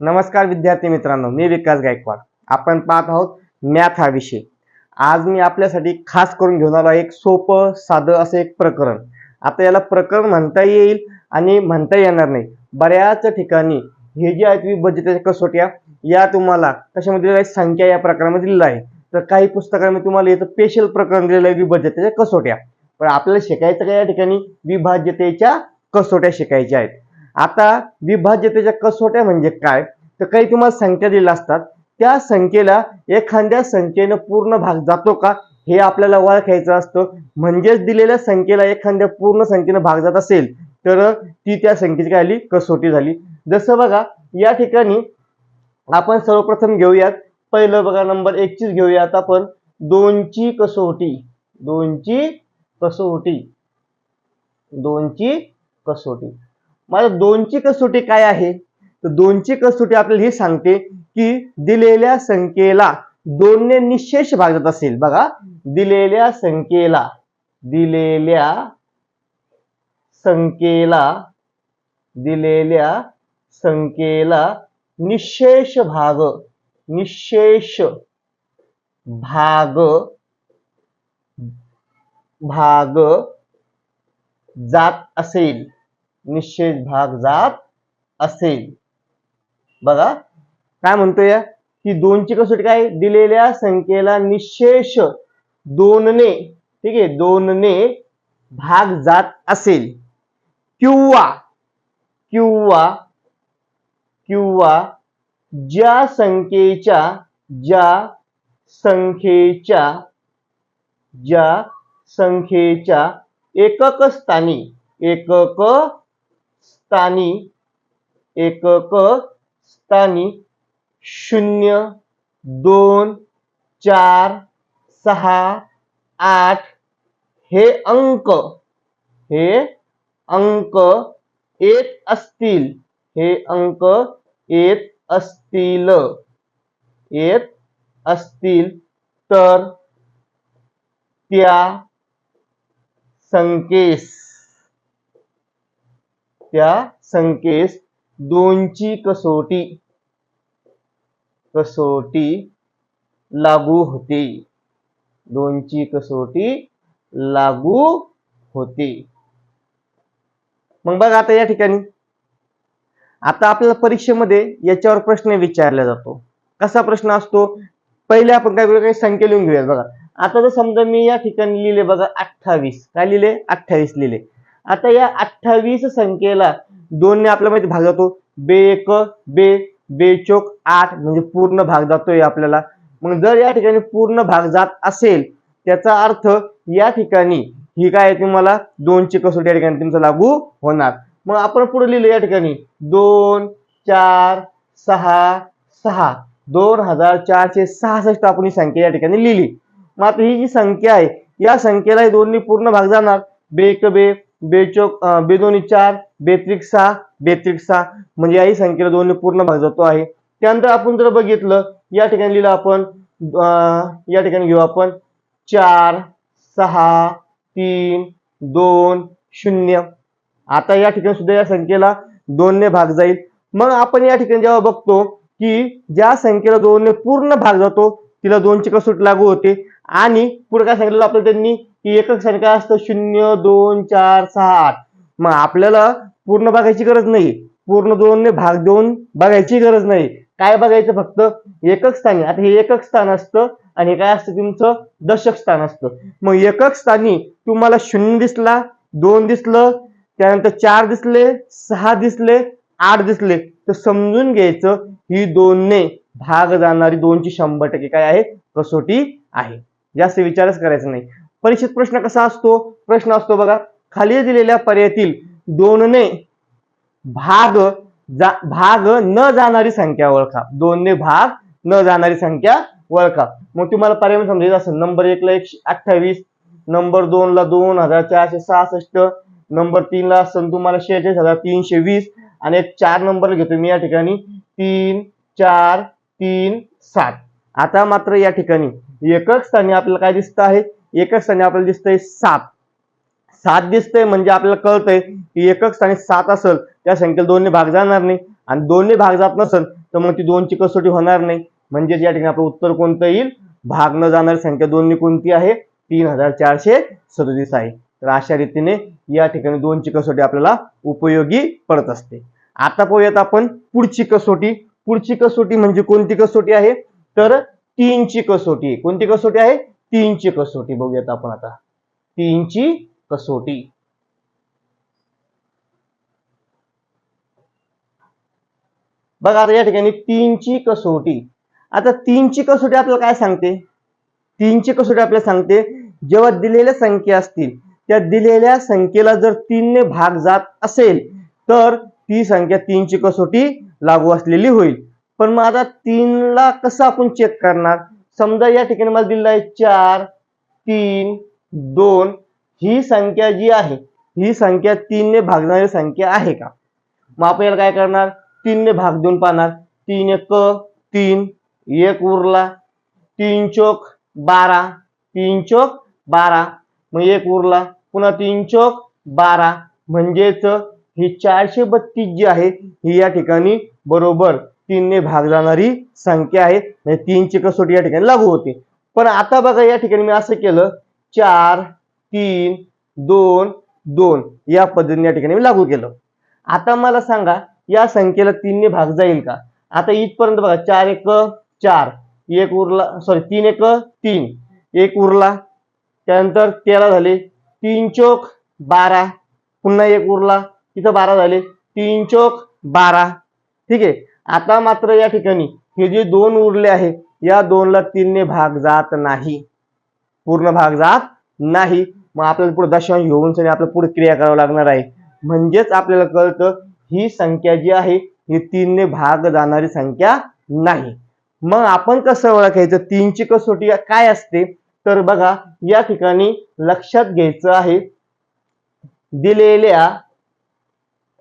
नमस्कार विद्यार्थी मित्रांनो मी विकास गायकवाड. आपण पाहत आहोत मॅथ हा विषय. आज मी आपल्यासाठी खास करून घेऊन आलो एक सोपं साधं असं एक प्रकरण. आता याला प्रकरण म्हणता येईल आणि म्हणता येणार नाही. बऱ्याच ठिकाणी हे जे आहेत विभज्यतेच्या कसोट्या या तुम्हाला कशामध्ये संख्या या प्रकारामध्ये दिलेलं आहे तर काही पुस्तकांमध्ये तुम्हाला याचं स्पेशल प्रकरण दिलेलं आहे विभाज्यतेच्या कसोट्या. पण आपल्याला शिकायचं काय या ठिकाणी? विभाज्यतेच्या कसोट्या शिकायच्या आहेत. आता विभाज्यतेच्या कसोट्या म्हणजे काय? तर काही तुम्हाला संख्या दिल्या असतात. त्या संख्येला एखाद्या संख्येनं पूर्ण भाग जातो का? हे आपल्याला ओळखायचं असतं. म्हणजेच दिलेल्या संख्येला एखाद्या पूर्ण संख्येनं भाग जात असेल तर ती त्या संख्येची काय आली? कसोटी झाली. जसं बघा या ठिकाणी आपण सर्वप्रथम घेऊयात. पहिलं बघा नंबर एकचीच घेऊयात आपण. दोनची कसोटी. दोनची कसोटी. दोनची कसोटी. माझ्या दोनची कसोटी काय आहे? तर दोनची कसोटी आपल्याला ही सांगते की दिलेल्या संख्येला दोनने निशेष भागत असेल. बघा दिलेल्या संख्येला दिलेल्या संख्येला दिलेल्या संख्येला निशेष भाग निशेष भाग भाग जात असेल. निश्चय भाग जात असेल. बघा काय म्हणतोय? की दोनची कसोटी काय? दिलेल्या संख्येला निशेष दोनने ठीक आहे दोनने भाग जात असेल. किंवा किंवा किंवा ज्या संख्येच्या ज्या संख्येच्या ज्या संख्येच्या एकक स्थानी एकक स्थानी एकक स्थानी शून्य दोन चार सहा आठ हे अंक हे अंक येत असतील हे अंक येत असतील येत असतील तर त्या संकेस त्या संकेस दोनची कसोटी. कसोटी लागू होते. दोनची कसोटी लागू होते. मग बघा आता या ठिकाणी. आता आपल्याला परीक्षेमध्ये याच्यावर प्रश्न विचारला जातो. कसा प्रश्न असतो? पहिले आपण काय करूया काही संख्या लिहून घेऊया बघा. आता जर समजा मी या ठिकाणी लिहिले बघा अठ्ठावीस. काय लिहिले? अठ्ठावीस लिहिले. आता या अठ्ठावीस संख्येला दोनने आपल्या माहिती भाग जातो. बे एक बे बेचोक आठ म्हणजे पूर्ण भाग जातोय आपल्याला. मग जर या ठिकाणी पूर्ण भाग जात असेल त्याचा अर्थ या ठिकाणी ही काय तुम्हाला? दोनची कसोटी या ठिकाणी तुमचं लागू होणार. मग आपण पुढे लिहिलं या ठिकाणी. दोन चार सहा सहा. दोन हजार चारशे सहासष्ट आपण ही संख्या या ठिकाणी लिहिली. मग आता ही जी संख्या आहे या संख्येला दोन्ही पूर्ण भाग जाणार. बे एक बे बेचोक बेदोनी चार बेत्रिक सहा बेत्रिक सहा म्हणजे याही संख्येला दोन पूर्ण भाग जातो आहे. त्यानंतर आपण जर बघितलं या ठिकाणी लिहिलं आपण या ठिकाणी घेऊ आपण. चार सहा तीन दोन शून्य. आता या ठिकाणी सुद्धा या संख्येला दोनने भाग जाईल. मग आपण या ठिकाणी जेव्हा बघतो की ज्या संख्येला दोनने पूर्ण भाग जातो तिला दोनची कसोटी लागू होते. आणि पुढे काय सांगितलं आपल्याला त्यांनी की एकक संख्या असतं शून्य दोन चार सहा आठ. मग आपल्याला पूर्ण बघायची गरज नाही. पूर्ण दोनने भाग देऊन बघायची गरज नाही. काय बघायचं फक्त? एकक स्थानी. आता हे एकक स्थान असतं आणि काय असतं तुमचं? दशक स्थान असतं. मग एकक स्थानी तुम्हाला शून्य दिसला दोन दिसलं त्यानंतर चार दिसले सहा दिसले आठ दिसले. तर समजून घ्यायचं ही दोनने भाग जाणारी दोनची शंभर टक्के काय आहे? कसोटी आहे. जास्त विचारच करायचा नाही. परीक्षेत प्रश्न कसा असतो? प्रश्न असतो बघा. खाली दिलेल्या पर्यायातील दोनने भाग जा भाग न जाणारी संख्या ओळखा. दोनने भाग न जाणारी संख्या ओळखा. मग तुम्हाला पर्याय समजायचं असेल. नंबर एकला एकशे अठ्ठावीस नंबर दोन ला दोन हजार चारशे सहासष्ट नंबर तीन ला असेल तुम्हाला शेहेचाळीस हजार तीनशे वीस आणि एक चार नंबर घेतो मी या ठिकाणी. तीन चार तीन सात. आता मात्र या ठिकाणी एकक स्थानी आपल्याला काय दिसत आहे? एकक स्थानी आपल्याला दिसतंय सात. सात दिसतंय म्हणजे आपल्याला कळतंय की एकक स्थानी सात असेल त्या संख्येला दोन्ही भाग जाणार नाही. आणि दोन्ही भाग जात नसेल तर मग ती दोनची कसोटी होणार नाही. म्हणजेच या ठिकाणी आपलं उत्तर कोणतं येईल? भाग न जाणारी संख्या दोन्ही कोणती आहे? तीन हजार चारशे सदोतीस आहे. तर अशा रीतीने या ठिकाणी दोनची कसोटी आपल्याला उपयोगी पडत असते. आता पाहूयात आपण पुढची कसोटी. पुढची कसोटी म्हणजे कोणती कसोटी आहे? तर तीनची कसोटी. कोणती कसोटी आहे? तीनची कसोटी बघूयात आपण आता. तीनची कसोटी. बघा आता या ठिकाणी तीनची कसोटी. आता तीनची कसोटी आपल्याला काय सांगते? तीनची कसोटी आपल्याला सांगते जेव्हा दिलेल्या संख्या असतील त्या दिलेल्या संख्येला जर तीनने भाग जात असेल तर ती संख्या तीनची कसोटी लागू असलेली होईल. पण मग आता तीनला कसं आपण चेक करणार? समजा या ठिकाणी मला दिलेला आहे चार तीन दोन. ही संख्या जी आहे ही संख्या तीनने भागणारी संख्या आहे का? मग आपण याला काय करणार? तीनने भाग देऊन पाहणार. तीन एक तीन. एक उरला. तीन चोक बारा. तीन चोक बारा. मग एक उरला. पुन्हा तीन चोक बारा. म्हणजेच ही चारशे बत्तीस जी आहे ही या ठिकाणी बरोबर. तीनने भाग जाणारी संख्या आहे. म्हणजे तीनची कसोटी या ठिकाणी लागू होते. पण आता बघा या ठिकाणी मी असं केलं. चार तीन दोन दोन या पद्धतीने या ठिकाणी मी लागू केलं. आता मला सांगा या संख्येला तीनने भाग जाईल का? आता इथपर्यंत बघा चार एक चार. एक उरला सॉरी तीन एक तीन. एक उरला त्यानंतर तेरा झाले. तीन चोक बारा. पुन्हा एक उरला तिथं बारा झाले. तीन चोक बारा. ठीक आहे? आता मात्र या ठिकाणी हे जे दोन उरले आहे या दोनला तीनने भाग जात नाही. पूर्ण भाग जात नाही. मग आपल्याला पुढे दशांश घेऊन सनी आपल्याला पुढे क्रिया करावं लागणार आहे. म्हणजेच आपल्याला कळतं ही संख्या जी आहे ही तीनने भाग जाणारी संख्या नाही. मग आपण कसं ओळखायचं? तीनची कसोटी काय असते? तर बघा या ठिकाणी लक्षात घ्यायचं आहे. दिलेल्या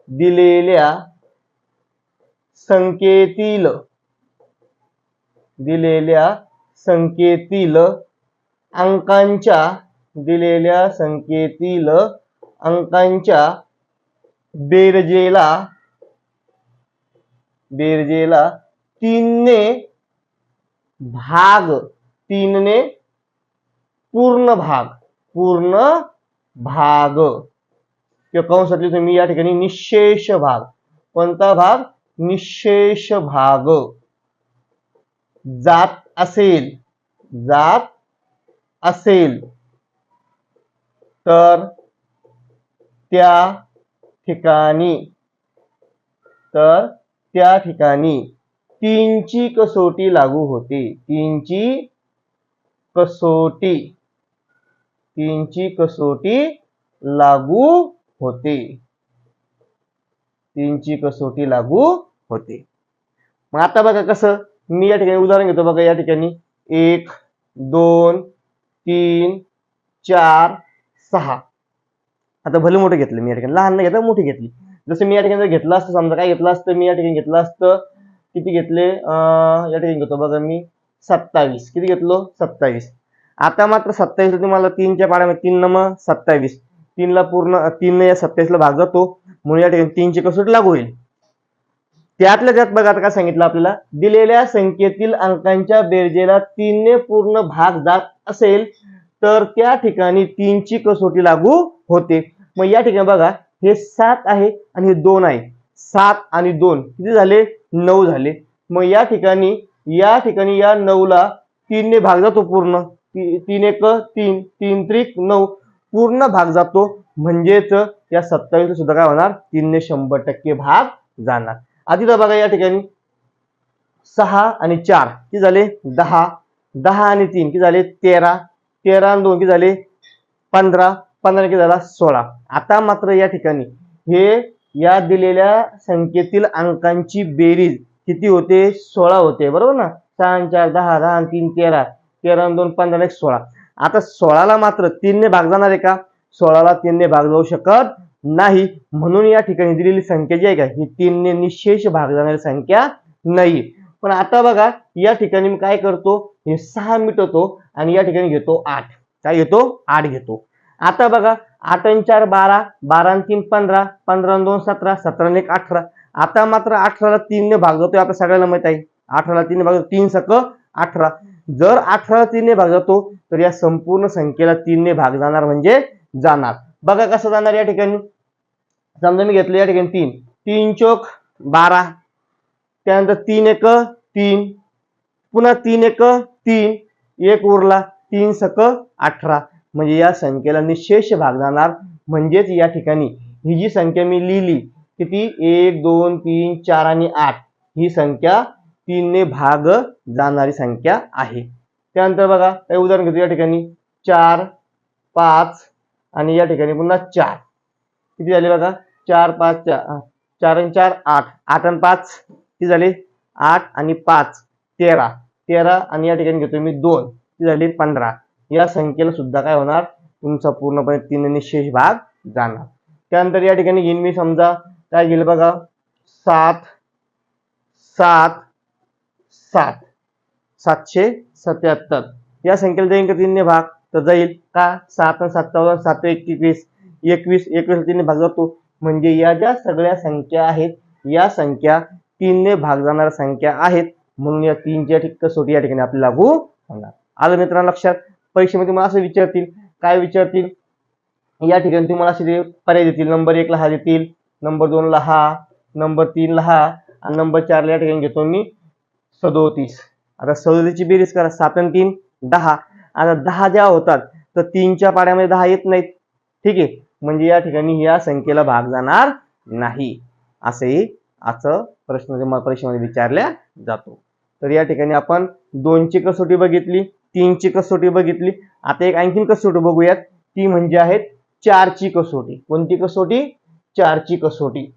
दिलेल्या संकेतील. दिलेल्या संकेतील. अंकांच्या दिलेल्या संकेतील. अंकांच्या बेरजेला बेरजेला तीनने भाग तीनने पूर्ण भाग पूर्ण भाग. किंवा कंसातली तुम्ही या ठिकाणी निशेष भाग. कोणता भाग? निशेष भाग जात असेल जात असेल तर त्या ठिकाणी तर त्या ठिकाणी तीनची कसोटी लागू होते. तीनची कसोटी तीनची कसोटी लागू होते. तीनची कसोटी लागू होते. मग आता बघा कसं मी या ठिकाणी उदाहरण घेतो बघा या ठिकाणी एक दोन तीन चार सहा. आता भले मोठे घेतलं मी या ठिकाणी लहान नाही घेतलं मोठी घेतली. जसं मी या ठिकाणी जर घेतलं असतं समजा काय घेतलं असतं मी या ठिकाणी घेतलं असतं किती घेतले? या ठिकाणी घेतो बघा मी सत्तावीस. किती घेतलो? सत्तावीस. आता मात्र सत्तावीस तुम्हाला तीनच्या पाड्यामध्ये तीन नम सत्तावीस. तीनला पूर्ण तीन या सत्तावीसला भाग जातो म्हणून या ठिकाणी तीनची कसोटी लागू होईल. त्यातल्या त्यात बघा आता काय सांगितलं आपल्याला? दिलेल्या संख्येतील अंकांच्या बेरजेला तीनने पूर्ण भाग जात असेल तर त्या ठिकाणी तीनची कसोटी लागू होते. मग या ठिकाणी बघा हे सात आहे आणि हे दोन आहे. सात आणि दोन किती झाले? नऊ झाले. मग या ठिकाणी या ठिकाणी या नऊला तीनने भाग जातो पूर्ण. ती- तीन एक तीन तीन त्रिक नऊ पूर्ण भाग जातो. म्हणजेच या सत्तावीस सुद्धा काय होणार? तीनने शंभर टक्के भाग जाणार. आधी तर बघा या ठिकाणी सहा आणि चार किती झाले? दहा. दहा आणि तीन किती झाले? तेरा. तेरा आणि दोन किती झाले? पंधरा. पंधरा किती झाला? सोळा. आता मात्र या ठिकाणी हे या दिलेल्या संख्येतील अंकांची बेरीज किती होते? सोळा होते. बरोबर ना? सहा आणि चार दहा दहा आणि तीन तेरा. तेरा आणि दोन पंधरा एक सोळा. आता सोळाला मात्र तीनने भाग जाणार आहे का? सोळाला तीनने भाग जाऊ शकत नाही. म्हणून या ठिकाणी दिलेली संख्या जी आहे का ही तीनने निशेष भाग जाणारी संख्या नाही. पण आता बघा या ठिकाणी मी काय करतो? हे सहा मिटवतो आणि या ठिकाणी घेतो आठ. काय घेतो? आठ घेतो. आता बघा आठ आणि चार बारा बारा आणि तीन पंधरा पंधरा दोन सतरा सतरा एक अठरा. आता मात्र अठराला तीनने भाग जातोय आपल्या सगळ्यांना माहीत आहे. अठराला तीनने भाग जातो तीन सक अठरा. जर अठराला तीनने भाग जातो तर या संपूर्ण संख्येला तीनने भाग जाणार म्हणजे जाणार. बघा कसं जाणार या ठिकाणी. समजा मी घेतलं या ठिकाणी तीन. तीन चोक बारा. त्यानंतर तीन एक तीन. पुन्हा तीन एक तीन. एक उरला तीन सक अठरा. म्हणजे या संख्येला निशेष भाग जाणार. म्हणजेच या ठिकाणी ही जी संख्या मी लिहिली किती? एक दोन तीन चार आणि आठ. ही संख्या तीनने भाग जाणारी संख्या आहे. त्यानंतर बघा काही उदाहरण घेतो या ठिकाणी. चार पाच आणि या ठिकाणी पुन्हा चार. किती झाले बघा? चार पाच चार चार आणि चार आठ. आठ आणि पाच किती झाले? आठ आणि पाच. तेरा. तेरा आणि या ठिकाणी घेतो मी दोन. किती झाले? पंधरा. या संख्येला सुद्धा काय होणार? तुमचा पूर्णपणे तीन निशेष भाग जाणार. त्यानंतर या ठिकाणी घेईन मी समजा काय गेलं बघा? सात सात सात. सातशे सत्याहत्तर. या संख्येला देईन का तीनने भाग? तर जाईल. का? सात आणि सात चौदा सात एकवीस एकवीस एकवीस तीनने भाग जातो म्हणजे या ज्या सगळ्या संख्या आहेत या संख्या तीनने भाग जाणाऱ्या संख्या आहेत. म्हणून या तीनच्या ठिक कसोटी या ठिकाणी आपल्याला लागू होणार. आलं मित्रांनो लक्षात? परीक्षेमध्ये मला असं विचारतील. काय विचारतील? या ठिकाणी तुम्हाला असे ते पर्याय देतील. नंबर एकला हा देतील. नंबर दोनला हा. नंबर तीनला हा. आणि नंबर चारला या ठिकाणी घेतो मी सदोतीस. आता सदोतीसची बेरीज करा. सात आणि तीन दहा. आता दहा ज्या होतात तर तीनच्या पाड्यामध्ये दहा येत नाहीत. ठीक आहे? म्हणजे या ठिकाणी या संख्येला भाग जाणार नाही. असंही असं प्रश्न परीक्षेमध्ये विचारल्या जातो. तर या ठिकाणी आपण दोनची कसोटी बघितली तीनची कसोटी बघितली. आता एक आणखीन कसोटी बघूयात. ती म्हणजे आहेत चारची कसोटी. कोणती कसोटी? चारची कसोटी.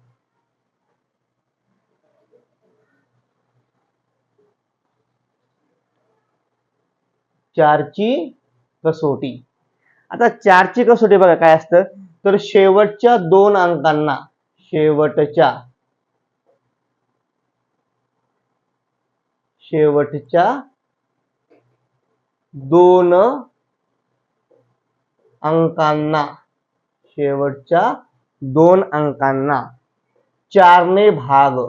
चारची कसोटी. आता चारची कसोटी बघा काय असतं? तर शेवटच्या दोन अंकांना शेवटच्या शेवटच्या दोन अंकांना शेवटच्या दोन अंकांना. चारने भाग.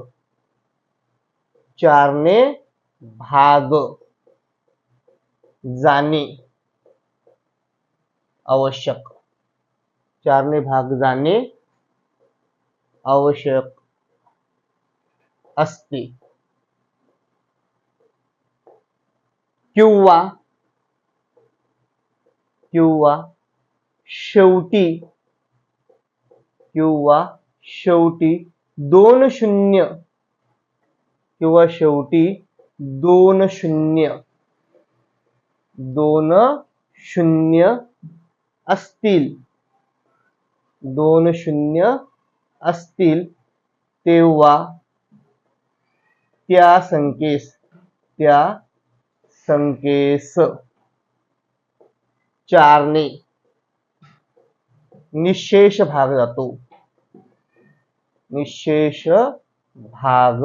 चारने भाग. जाणे आवश्यक. चारने भाग जाणे आवश्यक असते. किंवा किंवा शेवटी किंवा शेवटी दोन शून्य, किंवा शेवटी दोन शून्य. दोन शून्य असतील. दोन शून्य असतील तेव्हा त्या संकेस त्या संकेस. चारने निशेष भाग जातो. निशेष भाग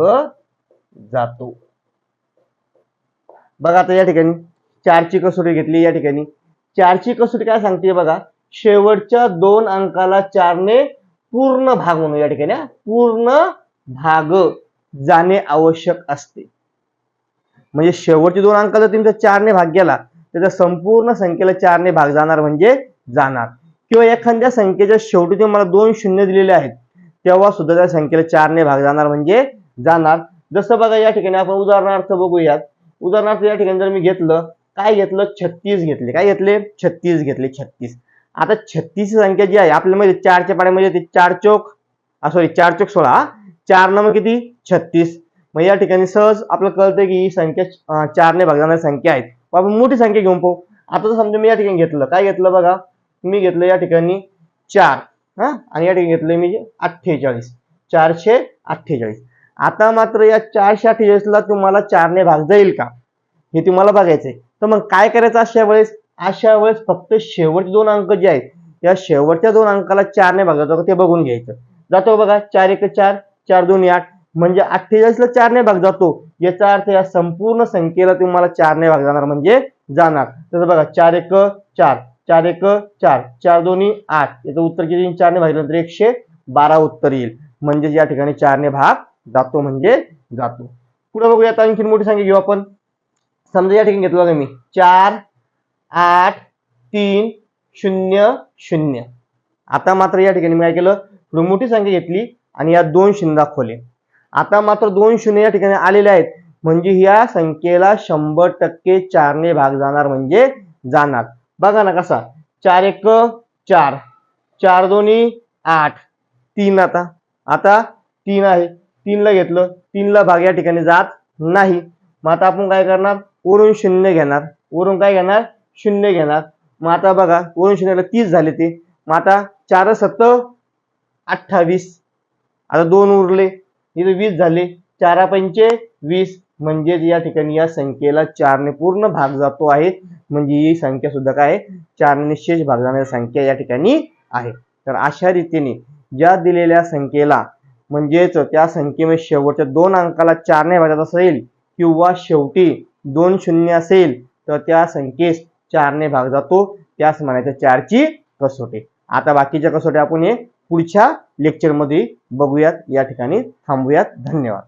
जातो. बघा आता या ठिकाणी चारची कसोटी घेतली या ठिकाणी. चारची कसोटी काय सांगते बघा शेवटच्या दोन अंकाला चारने पूर्ण भाग म्हणून या ठिकाणी पूर्ण भाग जाणे आवश्यक असते. म्हणजे शेवटचे दोन अंक जर तुमचा चारने भाग गेला तर संपूर्ण संख्येला चारने भाग जाणार म्हणजे जाणार. किंवा एखाद्या संख्येच्या शेवटी तुम्हाला दोन शून्य दिलेले आहेत तेव्हा सुद्धा त्या संख्येला चारने भाग जाणार म्हणजे जाणार. जसं बघा या ठिकाणी आपण उदाहरणार्थ बघूयात. उदाहरणार्थ या ठिकाणी जर मी घेतलं काय घेतलं? छत्तीस घेतले. काय घेतले? छत्तीस घेतले छत्तीस. आता छत्तीस संख्या जी आहे आपल्या मध्ये चारच्या पाड्यामध्ये ते चार चौक. सॉरी चार चौक सोळा. चार नंबर किती? छत्तीस. मग या ठिकाणी सहज आपल्याला कळतंय की ही संख्या चारने भाग जाणारी संख्या आहेत. आपण मोठी संख्या घेऊन पाहू. आता समजा मी या ठिकाणी घेतलं काय घेतलं बघा? मी घेतलं या ठिकाणी चार. हा? आणि या ठिकाणी घेतलं मी अठ्ठेचाळीस. चारशे अठ्ठेचाळीस. आता मात्र या चारशे अठ्ठेचाळीसला तुम्हाला चारने भाग जाईल का? हे तुम्हाला बघायचंय. तर मग काय करायचं अशा वेळेस? अशा वेळेस फक्त शेवटचे दोन अंक जे आहेत या शेवटच्या दोन अंकाला चारने भाग जातो ते बघून घ्यायचं. जातो बघा चार एक चार चार दोन आठ म्हणजे अठ्ठेचाळीसला चारने भाग जातो. याचा अर्थ या संपूर्ण संख्येला तुम्हाला चारने भाग जाणार म्हणजे जाणार. तसं बघा चार एक चार चार एक चार चार दोन्ही आठ. याचं उत्तर किती चारने भागल्यानंतर एकशे बारा उत्तर येईल. म्हणजे या ठिकाणी चारने भाग जातो म्हणजे जातो. पुढे बघूयात आणखी मोठी संख्या घेऊ आपण. समजा या ठिकाणी घेतलं बघा मी. चार आठ तीन शून्य शून्य. आता मात्र या ठिकाणी मी काय केलं? थोडी मोठी संख्या घेतली आणि या दोन शून्य दाखवले. आता मात्र दोन शून्य या ठिकाणी आलेले आहेत. म्हणजे या संख्येला शंभर टक्के चारने भाग जाणार म्हणजे जाणार. बघा ना कसा. चार एक चार. चार दोन्ही आठ. तीन आता. आता तीन आहे. तीनला घेतलं. तीनला भाग या ठिकाणी जात नाही. मग आता आपण काय करणार? वरून शून्य घेणार. वरून काय घेणार? शून्य घेणार. मग आता बघा वरून शून्याला तीस झाले ते. मग आता चार सत्त अठ्ठावीस. आता दोन उरले. इथे वीस झाले. चारा पंचे वीस. म्हणजेच या ठिकाणी या संख्येला चारने पूर्ण भाग जातो आहे. म्हणजे ही संख्या सुद्धा काय आहे? चारने शेष भाग जाणारी संख्या या ठिकाणी आहे. तर अशा रीतीने ज्या दिलेल्या संख्येला म्हणजेच त्या संख्येमध्ये शेवटच्या दोन अंकाला चारने भागात असेल किंवा शेवटी दोन शून्य असेल तर त्या संख्येस चारने भाग जातो. त्यास म्हणायचं चारची कसोटी. आता बाकीच्या कसोट्या आपण हे पुढच्या लेक्चरमध्ये बघूयात. या ठिकाणी थांबूयात. धन्यवाद.